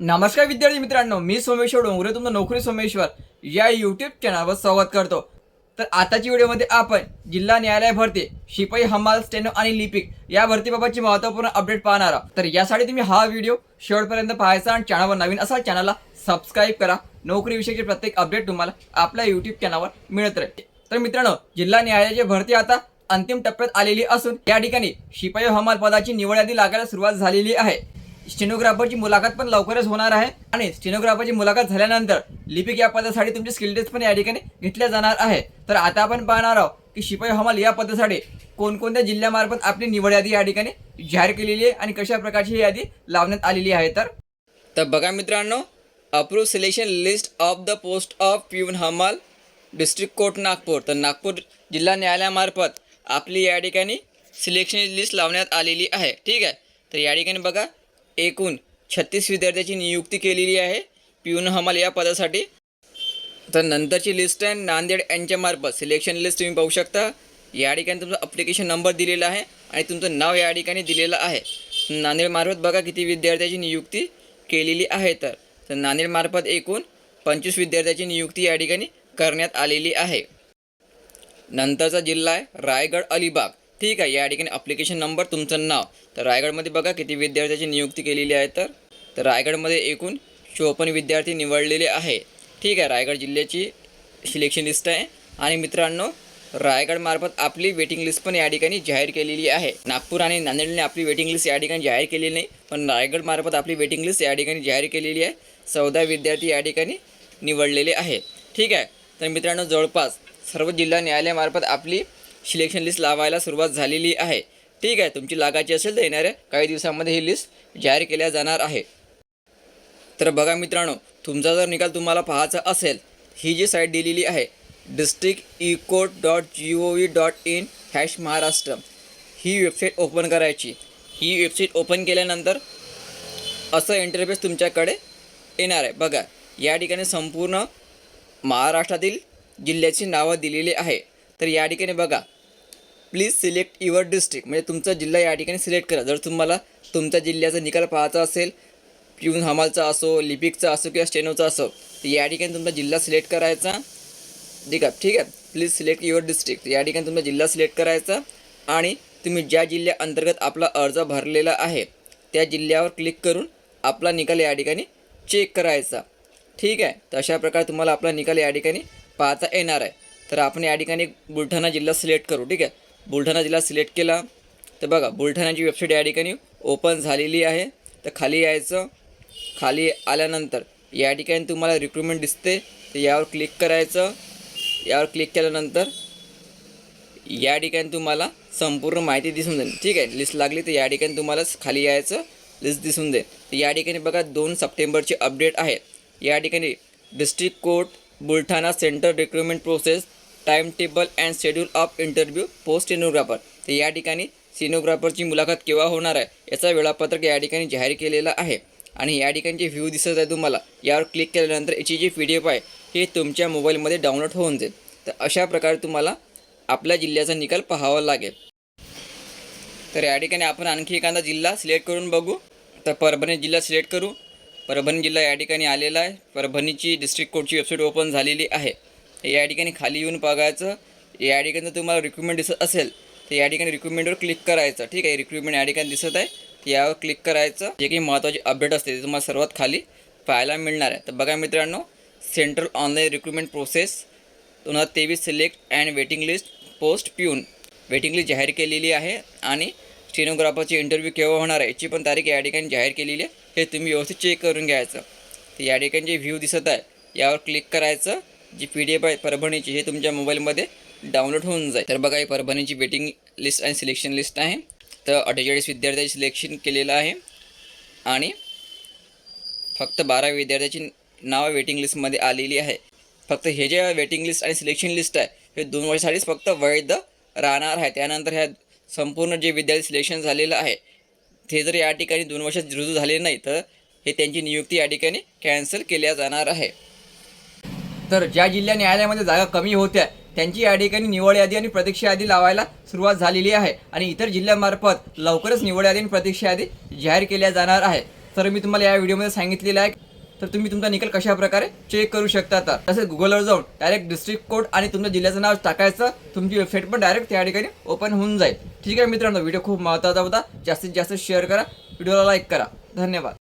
नमस्कार विद्यार्थी मित्रांनो मी सोमेश्वर डोंगरे तुमचं नोकरी सोमेश्वर या यूट्यूब चॅनलवर स्वागत करतो. तर आताच्या व्हिडिओमध्ये आपण जिल्हा न्यायालय भरती शिपाई हमाल स्टेनो आणि लिपिक या भरतीबाबतची महत्त्वपूर्ण अपडेट पाहणार आहोत. तर यासाठी तुम्ही हा व्हिडिओ शेवटपर्यंत पाहायचा आणि चॅनलवर नवीन असा चॅनलला सबस्क्राईब करा. नोकरीविषयीचे प्रत्येक अपडेट तुम्हाला आपल्या यूट्यूब चॅनलवर मिळत राहील. तर मित्रांनो जिल्हा न्यायालयाची भरती आता अंतिम टप्प्यात आलेली असून या ठिकाणी शिपाई हमाल पदाची निवड यादी लागायला सुरुवात झालेली आहे. स्टेनोग्राफरची मुलाखत पण लवकरच होणार आहे. आणि स्टेनोग्राफरची मुलाखत झाल्यानंतर लिपिक या पदासाठी तुमची स्किल टेस्ट पण या ठिकाणी घेतल्या जाणार आहे. तर आता आपण पाहणार आहोत की शिपाई हमाल या पदासाठी कोणकोणत्या जिल्ह्यामार्फत आपली निवड यादी या ठिकाणी जाहीर केलेली आहे आणि कशा प्रकारची ही यादी लावण्यात आलेली आहे. तर तर बघा मित्रांनो approve selection list of the post of peon हमाल डिस्ट्रिक्ट कोर्ट नागपूर तर नागपूर जिल्हा न्यायालयामार्फत आपली या ठिकाणी सिलेक्शन लिस्ट लावण्यात आलेली आहे. ठीक आहे? तर या ठिकाणी बघा एकूण छत्तीस विद्यार्थ्याची नियुक्ती केलेली आहे. पिऊन हमाल या पदासाठी. तर नंतरची लिस्ट आहे. नांदेड यांच्यामार्फत सिलेक्शन लिस्ट तुम्ही पाहू शकता. या ठिकाणी तुमचा अप्लिकेशन नंबर दिलेला आहे आणि तुमचं नाव या ठिकाणी दिलेलं आहे. नांदेडमार्फत बघा किती विद्यार्थ्याची नियुक्ती केलेली आहे तर. तर नांदेडमार्फत एकूण पंचवीस विद्यार्थ्याची नियुक्ती या ठिकाणी करण्यात आलेली आहे. नंतरचा जिल्हा आहे रायगड अलिबाग. ठीक आहे या ठिकाणी अप्लिकेशन नंबर तुमचं नाव. तर रायगडमध्ये बघा किती विद्यार्थ्याची नियुक्ती केलेली आहे तर. तर रायगडमध्ये एकूण चोपन्न विद्यार्थी निवडलेले आहे. ठीक आहे रायगड जिल्ह्याची सिलेक्शन लिस्ट आहे. आणि मित्रांनो रायगडमार्फत आपली वेटिंग लिस्ट पण या ठिकाणी जाहीर केलेली आहे. नागपूर आणि नांदेडने आपली वेटिंग लिस्ट या ठिकाणी जाहीर केलेली नाही पण रायगडमार्फत आपली वेटिंग लिस्ट या ठिकाणी जाहीर केलेली आहे. चौदा विद्यार्थी या ठिकाणी निवडलेले आहे. ठीक आहे तर मित्रांनो जवळपास सर्व जिल्हा न्यायालयामार्फत आपली सिलेक्शन लिस्ट लावायला सुरुवात झालेली आहे. ठीक आहे तुमची लागायची असेल तर येणाऱ्या काही दिवसांमध्ये ही लिस्ट जाहीर केल्या जाणार आहे. तर बघा मित्रांनो तुमचा जर निकाल तुम्हाला पाहायचा असेल ही जी साईट दिलेली आहे district ecourt dot G O V dot in hash Maharashtra. He website open करायची. ही वेबसाईट ओपन केल्यानंतर असं इंटरफेस तुमच्याकडे येणार आहे. बघा या ठिकाणी संपूर्ण महाराष्ट्रातील जिल्ह्याची नावं दिलेली आहे. तर या ठिकाणी बघा प्लीज सिलेक्ट युअर डिस्ट्रिक्ट म्हणजे तुमचा जिल्हा या ठिकाणी सिलेक्ट करा. जर तुम्हाला तुमच्या जिल्ह्याचा निकाल पाहायचा असेल पिऊन हमालचा असो लिपिकचा असो किंवा स्टेनोचा असो तर या ठिकाणी तुमचा जिल्हा सिलेक्ट करायचा. ठीक आहे? ठीक आहे? प्लीज सिलेक्ट युअर डिस्ट्रिक्ट या ठिकाणी तुमचा जिल्हा सिलेक्ट करायचा आणि तुम्ही ज्या जिल्ह्याअंतर्गत आपला अर्ज भरलेला आहे त्या जिल्ह्यावर क्लिक करून आपला निकाल या ठिकाणी चेक करायचा. ठीक आहे? तर अशा प्रकारे तुम्हाला आपला निकाल या ठिकाणी पाहता येणार आहे. तर आपण या ठिकाणी बुलढाणा जिल्हा सिलेक्ट करू. ठीक आहे? बुलढाणा जिल्हा सिलेक्ट केला. तर बघा बुलढाण्याची वेबसाईट या ठिकाणी ओपन झालेली आहे. तर खाली यायचं. खाली आल्यानंतर या ठिकाणी तुम्हाला रिक्रुटमेंट दिसते. तर यावर क्लिक करायचं. यावर क्लिक केल्यानंतर या ठिकाणी तुम्हाला संपूर्ण माहिती दिसून जाईल. ठीक आहे? लिस्ट लागली तर या ठिकाणी तुम्हाला खाली यायचं. लिस्ट दिसून जाईल. तर या ठिकाणी बघा दोन सप्टेंबरची अपडेट आहे. या ठिकाणी district court Buldhana centre recruitment process time table and schedule of interview post stenographer तर या ठिकाणी सिनोग्राफरची मुलाखत केव्हा होणार आहे याचा वेळापत्रक या ठिकाणी जाहीर केलेला आहे. आणि या ठिकाणी जे व्ह्यू दिसत आहे तुम्हाला. यावर क्लिक केल्यानंतर याची जी पी डी एफ आहे हे तुमच्या मोबाईलमध्ये डाउनलोड होऊन जाईल. तर अशा प्रकारे तुम्हाला आपल्या जिल्ह्याचा निकाल पाहावा लागेल. तर या ठिकाणी आपण आणखी एखादा जिल्हा सिलेक्ट करून बघू. तर परभणी जिल्हा सिलेक्ट करू. परभणी जिल्हा या ठिकाणी आलेला आहे. परभणीची डिस्ट्रिक्ट कोर्टची वेबसाईट ओपन झालेली आहे. या ठिकाणी खाली येऊन बघायचं. या ठिकाणी जर तुम्हाला रिक्रुटमेंट दिसत असेल तर या ठिकाणी रिक्रुटमेंटवर क्लिक करायचं. ठीक आहे रिक्रुटमेंट या ठिकाणी दिसत आहे. यावर क्लिक करायचं. जे काही महत्त्वाची अपडेट असते ते तुम्हाला सर्वात खाली पाहायला मिळणार आहे. तर बघा मित्रांनो सेंट्रल ऑनलाईन रिक्रुटमेंट प्रोसेस दोन हजार तेवीस select and waiting list post peon waiting list जाहीर केलेली आहे आणि स्टेनोग्राफरची इंटरव्ह्यू केव्हा होणार आहे याची पण तारीख या ठिकाणी जाहीर केलेली आहे. हे तुम्ही व्यवस्थित चेक करून घ्यायचं. तर या ठिकाणी जे व्ह्यू दिसत आहे यावर क्लिक करायचं. जी पी डी एफ आहे परभणीची हे तुमच्या मोबाईलमध्ये डाउनलोड होऊन जाईल. तर बघा ही परभणीची वेटिंग लिस्ट आणि सिलेक्शन लिस्ट आहे. तर अठ्ठेचाळीस विद्यार्थ्यांचे सिलेक्शन केलेलं आहे. आणि फक्त बारा विद्यार्थ्याची नावं वेटिंग लिस्टमध्ये आलेली आहे. फक्त हे जे वेटिंग लिस्ट आणि सिलेक्शन लिस्ट आहे हे दोन वर्षासाठीच फक्त वैध राहणार आहे. त्यानंतर ह्या संपूर्ण जे विद्यार्थी सिलेक्शन झालेलं आहे ते जर या ठिकाणी दोन वर्षात रुजू झाले नाही तर हे त्यांची नियुक्ती या ठिकाणी कॅन्सल केल्या जाणार आहे. तर ज्या जिल्हा न्यायालयामध्ये जागा कमी होत्या त्यांची या ठिकाणी निवड यादी आणि प्रतीक्षा यादी लावायला सुरुवात झालेली आहे. आणि इतर जिल्ह्यामार्फत लवकरच निवड यादी आणि प्रतीक्षा यादी जाहीर केल्या जाणार आहे. तर मी तुम्हाला या व्हिडिओमध्ये सांगितलेलं आहे. तर तुम्ही तुमचा निकाल कशा प्रकारे चेक करू शकता तर तसेच गुगलवर जाऊन डायरेक्ट डिस्ट्रिक्ट कोड आणि तुमच्या जिल्ह्याचं नाव टाकायचं. तुमची वेबसाईट पण डायरेक्ट त्या ठिकाणी ओपन होऊन जाईल. ठीक आहे मित्रांनो व्हिडिओ खूप महत्त्वाचा होता. जास्तीत जास्त शेअर करा. व्हिडिओला लाईक करा. धन्यवाद.